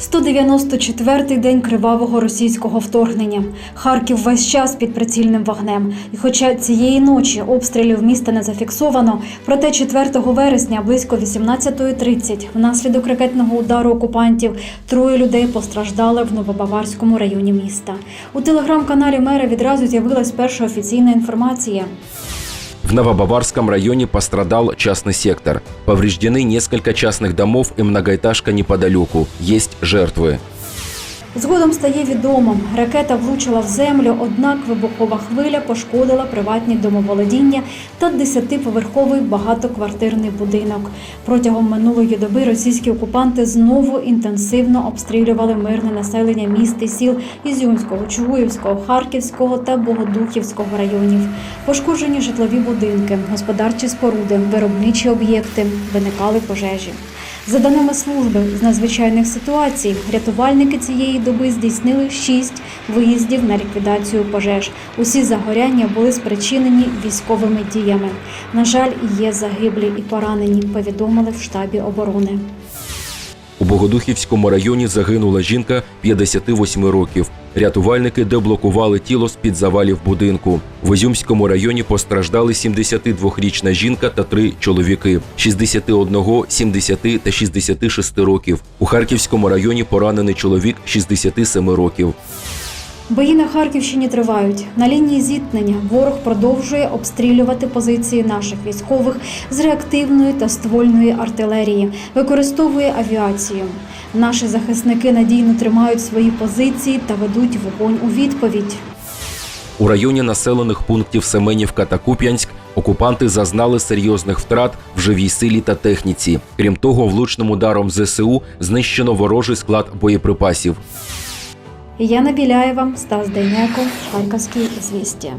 194-й день кривавого російського вторгнення. Харків весь час під прицільним вогнем. І хоча цієї ночі обстрілів міста не зафіксовано, проте 4 вересня близько 18.30 внаслідок ракетного удару окупантів троє людей постраждали в Новобаварському районі міста. У телеграм-каналі мера відразу з'явилась перша офіційна інформація. В Новобаварском районе пострадал частный сектор. Повреждены несколько частных домов и многоэтажка неподалеку. Есть жертвы. Згодом стає відомим, ракета влучила в землю, однак вибухова хвиля пошкодила приватні домоволодіння та 10-поверховий багатоквартирний будинок. Протягом минулої доби російські окупанти знову інтенсивно обстрілювали мирне населення міст і сіл Ізюмського, Чугуївського, Харківського та Богодухівського районів. Пошкоджені житлові будинки, господарчі споруди, виробничі об'єкти, виникали пожежі. За даними служби з надзвичайних ситуацій, рятувальники цієї доби здійснили шість виїздів на ліквідацію пожеж. Усі загоряння були спричинені військовими діями. На жаль, є загиблі і поранені. Повідомили в штабі оборони. У Богодухівському районі загинула жінка 58 років. Рятувальники деблокували тіло з-під завалів будинку. В Ізюмському районі постраждали 72-річна жінка та три чоловіки 61, 70 та 66 років. У Харківському районі поранений чоловік 67 років. Бої на Харківщині тривають. На лінії зіткнення ворог продовжує обстрілювати позиції наших військових з реактивної та ствольної артилерії, використовує авіацію. Наші захисники надійно тримають свої позиції та ведуть вогонь у відповідь. У районі населених пунктів Семенівка та Куп'янськ окупанти зазнали серйозних втрат в живій силі та техніці. Крім того, влучним ударом ЗСУ знищено ворожий склад боєприпасів. Яна Біляєва, Стас Дейнеко, Харківські звістя.